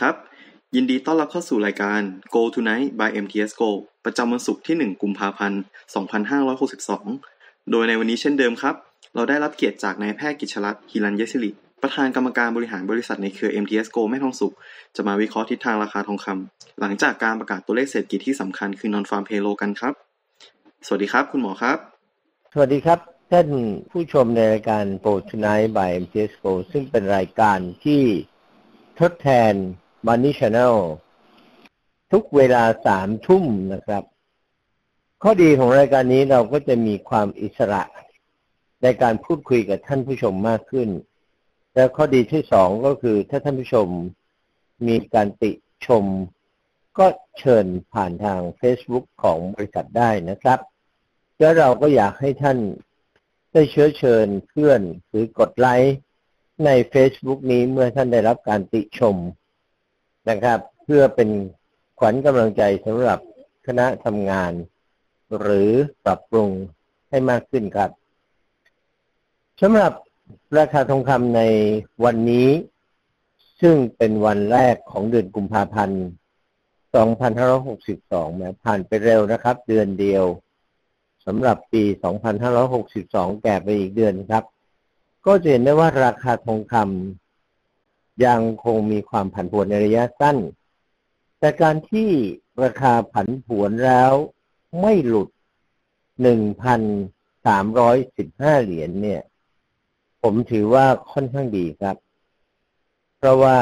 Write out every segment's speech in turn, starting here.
ครับ ยินดีต้อนรับเข้าสู่รายการ Go Tonight by MTS Go ประจำวันศุกร์ที่ 1 กุมภาพันธ์ 2562 โดยในวันนี้เช่นเดิมครับ เราได้รับเกียรติจากนายแพทย์กิจรัตน์ฮิรันยศิริประธานกรรมการบริหารบริษัทในเครือ MTS Go แม่ทองสุข จะมาวิเคราะห์ทิศทางราคาทองคำหลังจากการประกาศตัวเลขเศรษฐกิจที่สำคัญคือ Non Farm Payroll กันครับ สวัสดีครับ คุณหมอครับ สวัสดีครับท่านผู้ชมในรายการ Pro Tonight by MTS Go ซึ่งเป็นรายการที่ทดแทน Money Channel ทุกเวลาสามทุ่มนะครับ ข้อดีของรายการนี้เราก็จะมีความอิสระ ในการพูดคุยกับท่านผู้ชมมากขึ้น และข้อดีที่สองก็คือถ้าท่านผู้ชมมีการติชม ก็เชิญผ่านทาง Facebook ของบริษัทได้นะครับ แล้วเราก็อยากให้ท่านได้เชื้อเชิญเพื่อนหรือกดไลค์ใน Facebook นี้เมื่อท่านได้รับการติชม นะครับ เพื่อเป็นขวัญกำลังใจสำหรับคณะทำงาน หรือปรับปรุงให้มากขึ้นครับสำหรับราคาทองคำในวันนี้ ซึ่งเป็นวันแรกของเดือนกุมภาพันธ์ 2562แม้ผ่านไปเร็วนะครับ เดือนเดียวสำหรับปี 2562 แก่ไปอีกเดือนครับ ก็จะเห็นได้ว่าราคาทองคำ ยังคงมีความผันผวนในระยะสั้น แต่การที่ราคาผันผวนแล้วไม่หลุด 1,315 เหรียญเนี่ย ผมถือว่าค่อนข้างดีครับ เพราะว่า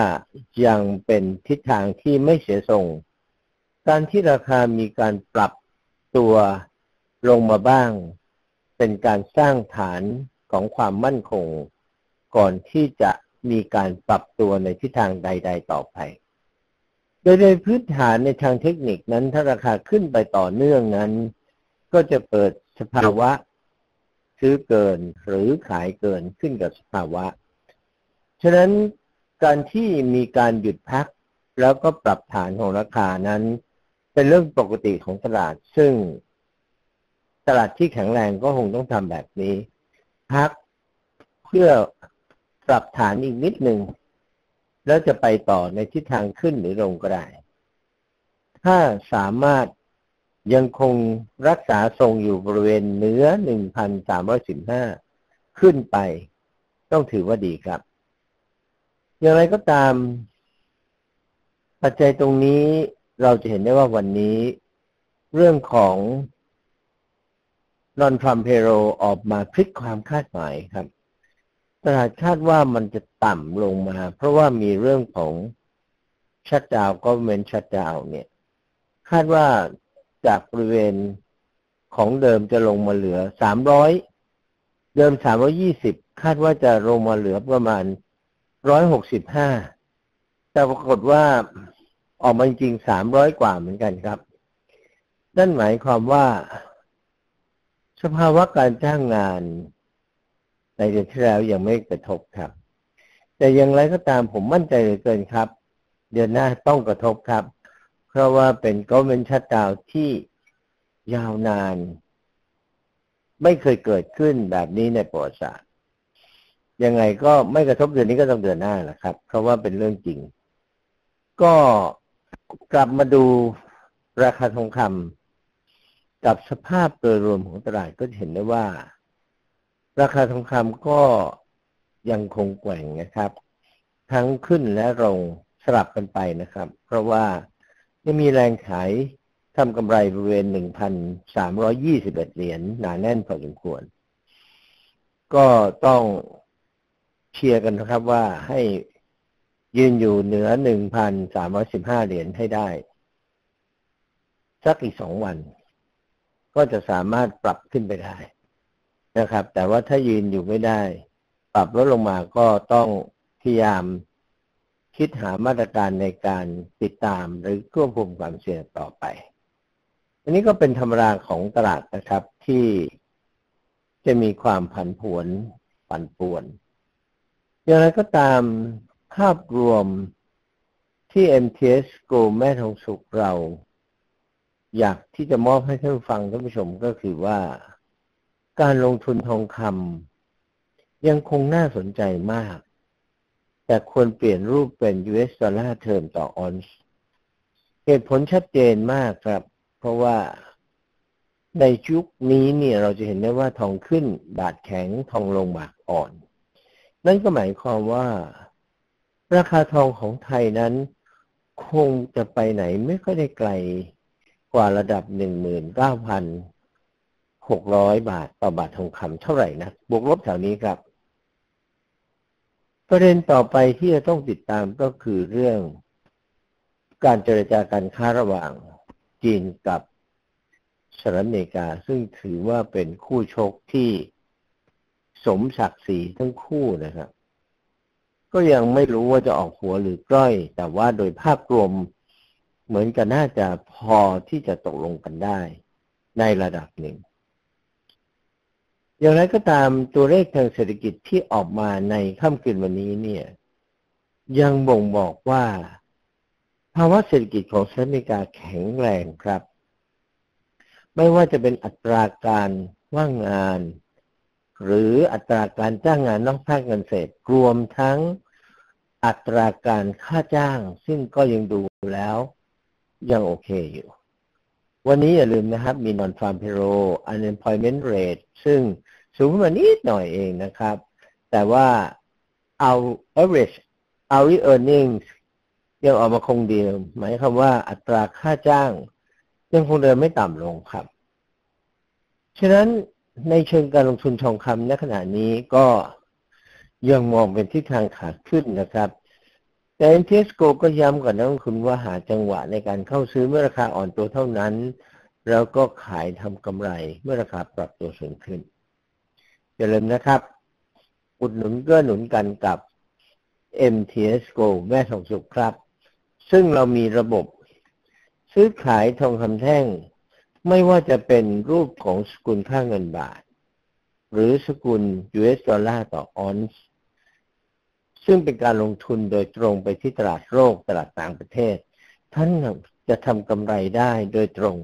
ยังเป็นทิศทางที่ไม่เสียทรง การที่ราคามีการปรับตัวลงมาบ้าง เป็นการสร้างฐานของความมั่นคง ก่อนที่จะ มีการปรับตัวในทิศทางใด ๆ ต่อไป โดยในพื้นฐานในทางเทคนิคนั้น ถ้าราคาขึ้นไปต่อเนื่องนั้น ก็จะเปิดสภาวะซื้อเกินหรือขายเกินขึ้นกับสภาวะ ฉะนั้นการที่มีการหยุดพักแล้วก็ปรับฐานของราคานั้น เป็นเรื่องปกติของตลาด ซึ่งตลาดที่แข็งแรงก็คงต้องทำแบบนี้ พักเพื่อ ปรับฐานอีกนิดหนึ่งแล้วจะไปต่อในทิศทางขึ้นหรือลงก็ได้ ถ้าสามารถยังคงรักษาทรงอยู่บริเวณเหนือ1,315 ขึ้นไป ต้องถือว่าดีครับ อย่างไรก็ตาม ปัจจัยตรงนี้เราจะเห็นได้ว่าวันนี้ เรื่องของนอนฟรัมเพโรออกมาพลิกความคาดหมายครับ ตลาดคาดว่ามันจะต่ำลงมา เพราะว่ามีเรื่องของชัดดาวก็เมนชัดดาวเนี่ย คาดว่าจากบริเวณของเดิมจะลงมาเหลือสามร้อยเดิมสามร้อยี่สิบคาดว่าจะลงมาเหลือประมาณร้อยหกสิบห้าแต่ปรากฏว่าออกมาจริงสามร้อยกว่าเหมือนกันครับ นั่นหมายความว่า สภาวะการจ้างงาน ในเดือนที่แล้วยังไม่กระทบครับ แต่อย่างไรก็ตามผมมั่นใจเหลือเกินครับ เดือนหน้าต้องกระทบครับ เพราะว่าเป็นก็เป็นชัดดาวที่ยาวนาน ไม่เคยเกิดขึ้นแบบนี้ในประวัติศาสตร์ยังไงก็ไม่กระทบเดือนนี้ก็ต้องเดือนหน้าแหละครับ เพราะว่าเป็นเรื่องจริง ก็กลับมาดูราคาทองคำกับสภาพโดยรวมของตลาดก็เห็นได้ว่า ราคาทองคำก็ยังคงแกว่งนะครับ ทั้งขึ้นและลงสลับกันไปนะครับ เพราะว่ายังมีแรงขายทำกำไรบริเวณ 1,321 เหรียญหนาแน่นพอสมควร ก็ต้องเชียร์กันนะครับว่าให้ยืนอยู่เหนือ 1,315 เหรียญให้ได้ สักอีกสองวัน ก็จะสามารถปรับขึ้นไปได้ นะครับ แต่ว่าถ้ายืนอยู่ไม่ได้ ปรับลดลงมาก็ต้องพยายามคิดหามาตรการในการติดตามหรือควบคุมความเสี่ยงต่อไป อันนี้ก็เป็นธรรมดาของตลาดนะครับที่จะมีความผันผวนปั่นป่วน อย่างไรก็ตามภาพรวมที่ MTS Go แม่ทองสุกเรา อยากที่จะมอบให้ท่านฟังท่านผู้ชมก็คือว่า การลงทุนทองคำยังคงน่าสนใจมาก แต่ควรเปลี่ยนรูปเป็น US ดอลลาร์เทอมต่อออนซ์เหตุผลชัดเจนมากครับ เพราะว่าในยุคนี้เนี่ยเราจะเห็นได้ว่าทองขึ้นบาทแข็งทองลงบาทอ่อน นั่นก็หมายความว่า ราคาทองของไทยนั้น คงจะไปไหนไม่ค่อยได้ไกลกว่าระดับหนึ่งหมื่นเก้าพัน หกร้อยบาทต่อบาททองคำเท่าไหร่นะบวกลบแถวนี้ครับ ประเด็นต่อไปที่จะต้องติดตามก็คือเรื่อง การเจรจาการค้าระหว่างจีนกับสหรัฐอเมริกา ซึ่งถือว่าเป็นคู่ชกที่สมศักดิ์ศรีทั้งคู่นะครับ ก็ยังไม่รู้ว่าจะออกหัวหรือก้อย แต่ว่าโดยภาพรวมเหมือนกันน่าจะพอที่จะตกลงกันได้ในระดับหนึ่ง อย่างไรก็ตามตัวเลขทางเศรษฐกิจที่ออกมาในค่ำคืนวันนี้เนี่ย ยังบ่งบอกว่า ภาวะเศรษฐกิจของสหรัฐอเมริกาแข็งแรงครับ ไม่ว่าจะเป็นอัตราการว่างงาน หรืออัตราการจ้างงานนอกภาคเงินเศษรวมทั้งอัตราการค่าจ้าง ซึ่งก็ยังดูแล้ว ยังโอเคอยู่วันนี้อย่าลืมนะครับ มี non farm payroll unemployment rate ซึ่ง สูงขึ้นมานิดหน่อยเองนะครับ แต่ว่าเอา average hourly earnings ยังออกมาคงเดิมหมายความว่าอัตราค่าจ้างยังคงเดินไม่ต่ำลงครับ ฉะนั้นในเชิงการลงทุนทองคำในขณะนี้ก็ยังมองเป็นทิศทางขาขึ้นนะครับ แต่ MTSCO ก็ย้ำกับนักลงทุนว่าหาจังหวะในการเข้าซื้อเมื่อราคาอ่อนตัวเท่านั้น แล้วก็ขายทำกำไรเมื่อราคาปรับตัวสูงขึ้น อย่าลืมนะครับ อุดหนุนก็หนุนกันกับ MTSCO แม่ทองสุขครับ ซึ่งเรามีระบบ ซื้อขายทองคำแท่ง ไม่ว่าจะเป็นรูปของสกุลค่าเงินบาท หรือสกุล US ดอลลาร์ต่อออนซ์ซึ่งเป็นการลงทุนโดยตรงไปที่ตลาดโลกตลาดต่างประเทศ ท่านจะทำกำไรได้โดยตรง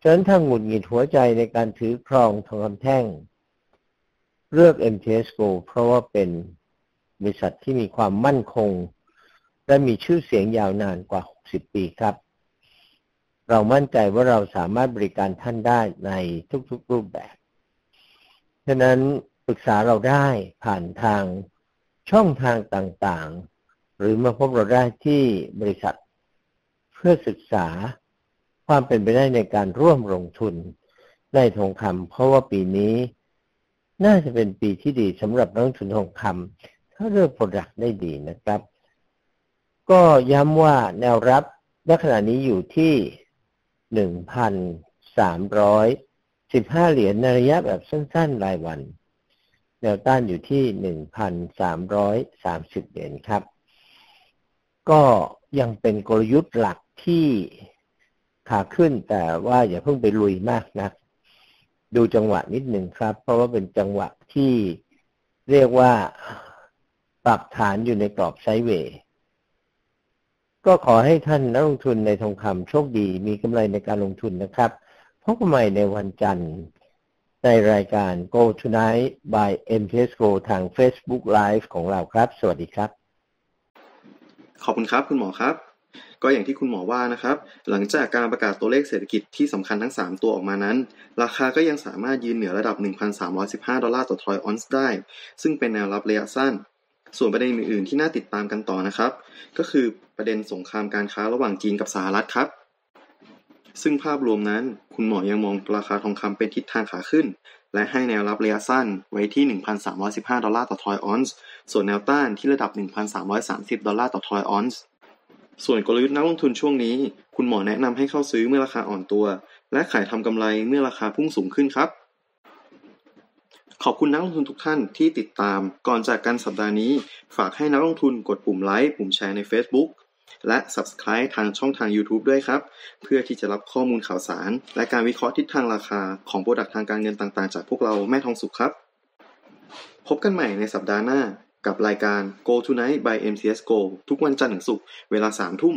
ฉะนั้นถ้าหงุดหงิดหัวใจในการถือครองทองคำแท่ง เลือก MTS Go เพราะว่าเป็นบริษัทที่มีความมั่นคง และมีชื่อเสียงยาวนานกว่า 60 ปีครับ เรามั่นใจว่าเราสามารถบริการท่านได้ในทุกๆรูปแบบฉะนั้นปรึกษาเราได้ผ่านทางช่องทางต่างๆ หรือมาพบเราได้ที่บริษัท เพื่อศึกษาความเป็นไปได้ในการร่วมลงทุนในทองคำเพราะว่าปีนี้ น่าจะเป็นปีที่ดีสำหรับนักลงทุนทองคำถ้าเลือกผลลักได้ดีนะครับ ก็ย้ำว่าแนวรับณขณะนี้อยู่ที่หนึ่งพันสามร้อยสิบห้าเหรียญในระยะแบบสั้น ๆ รายวัน แนวต้านอยู่ที่หนึ่งพันสามร้อยสามสิบเหรียญครับ ก็ยังเป็นกลยุทธ์หลักที่ขาขึ้นแต่ว่าอย่าเพิ่งไปลุยมากนะ ดูจังหวะนิดหนึ่งครับ เพราะว่าเป็นจังหวะที่เรียกว่าปรับฐานอยู่ในกรอบไซด์เวย์ก็ขอให้ท่านนักลงทุนในทองคำโชคดีมีกำไรในการลงทุนนะครับพบกันใหม่ในวันจันทร์ ในรายการ Go Tonight by MTS Go ทาง Facebook Live ของเราครับ สวัสดีครับ ขอบคุณครับ คุณหมอครับ ก็อย่างที่คุณหมอว่านะครับ หลังจากการประกาศตัวเลขเศรษฐกิจที่สำคัญทั้ง 3 ตัวออกมานั้น ราคาก็ยังสามารถยืนเหนือระดับ 1,315 ดอลลาร์ต่อทรอยออนซ์ได้ ซึ่งเป็นแนวรับระยะสั้น ส่วนประเด็นอื่นๆที่น่าติดตามกันต่อนะครับ ก็คือประเด็นสงครามการค้าระหว่างจีนกับสหรัฐครับ ซึ่งภาพรวมนั้น คุณหมอยังมองราคาทองคำเป็นทิศทางขาขึ้น และให้แนวรับระยะสั้นไว้ที่ 1,315 ดอลลาร์ต่อทรอยออนซ์ ส่วนแนวต้านที่ระดับ 1,330 ดอลลาร์ต่อทรอยออนซ์ ส่วนกลยุทธ์นักลงทุนช่วงนี้ คุณหมอแนะนำให้เข้าซื้อเมื่อราคาอ่อนตัว และขายทำกำไรเมื่อราคาพุ่งสูงขึ้นครับ ขอบคุณนักลงทุนทุกท่านที่ติดตาม ก่อนจากกันสัปดาห์นี้ ฝากให้นักลงทุนกดปุ่มไลค์ปุ่มแชร์ใน Facebook และ Subscribe ทางช่องทาง YouTube ด้วยครับ เพื่อที่จะรับข้อมูลข่าวสาร และการวิเคราะห์ทิศทางราคาของโปรดักต์ทางการเงินต่างๆ จากพวกเราแม่ทองสุขครับ พบกันใหม่ในสัปดาห์หน้า กับรายการ Go Tonight by MCS Go ทุกวันจันทร์ถึงศุกร์เวลา3ทุ่ม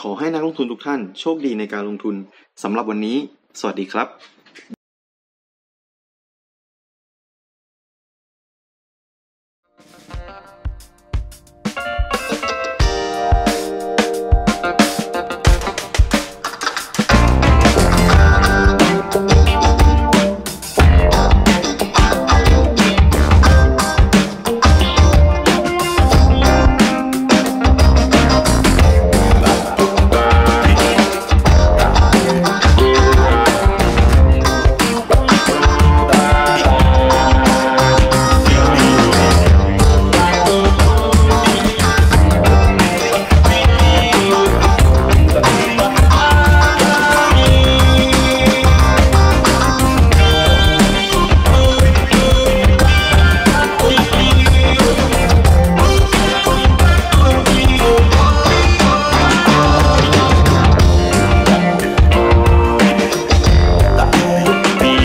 ขอให้นักลงทุนทุกท่านโชคดีในการลงทุนสำหรับวันนี้ สวัสดีครับ